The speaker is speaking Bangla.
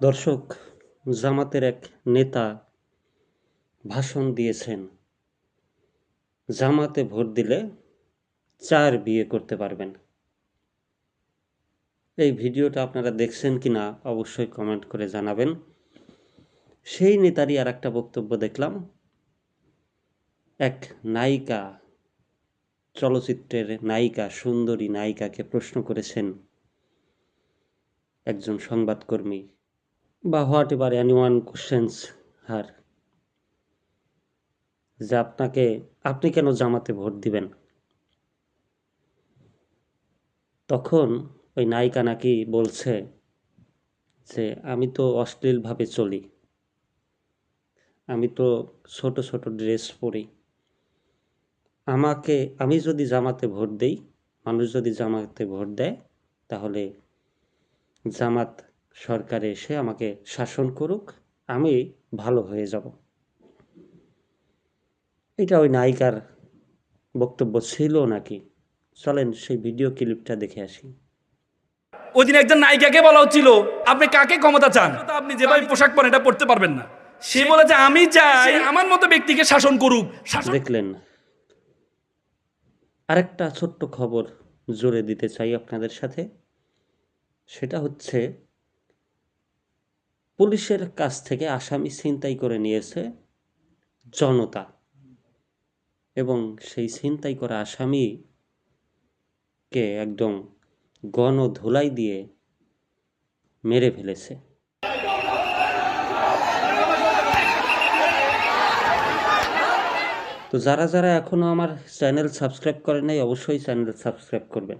দর্শক, জামাতের এক নেতা ভাষণ দিয়েছেন, জামাতে ভোট দিলে চার বিয়ে করতে পারবেন। এই ভিডিওটা আপনারা দেখছেন কি না অবশ্যই কমেন্ট করে জানাবেন। সেই নেতারই আর একটা বক্তব্য দেখলাম। এক নায়িকা, চলচ্চিত্রের নায়িকা, সুন্দরী নায়িকাকে প্রশ্ন করেছেন একজন সংবাদকর্মী বা whatever anyone questions হার। যে আপনাকে, আপনি কেন জামাতে ভোট দিবেন? তখন ওই নায়িকা নাকি বলছে যে, আমি তো অশ্লীলভাবে চলি। আমি তো ছোট ছোট ড্রেস পরি। আমাকে, আমি যদি জামাতে ভোট দেই, মানুষ যদি জামাতে ভোট দেয়, তাহলে জামাত সরকারে এসে আমাকে শাসন করুক আমি ভালো হয়ে যাব। এটা ওই নায়িকার বক্তব্য ছিল নাকি? চলেন সেই ভিডিও ক্লিপটা দেখে আসি। ওই দিন একজন নায়িকাকে বলা হচ্ছিল আপনি কাকে ক্ষমতা চান? আপনি যেভাবে পোশাক পরেন এটা পড়তে পারবেন না। সে বলেছে আমি চাই আমার মতো ব্যক্তিকে শাসন করুক। দেখলেন। আরেকটা ছোট্ট খবর জোরে দিতে চাই আপনাদের সাথে। সেটা হচ্ছে পুলিশের কাছ থেকে আসামি ছিনতাই করে নিয়েছে জনতা। এবং সেই ছিনতাই করা আসামিকে একদম গণ ধুলাই দিয়ে মেরে ফেলেছে। তো যারা যারা এখনও আমার চ্যানেল সাবস্ক্রাইব করেন নাই, অবশ্যই চ্যানেল সাবস্ক্রাইব করবেন।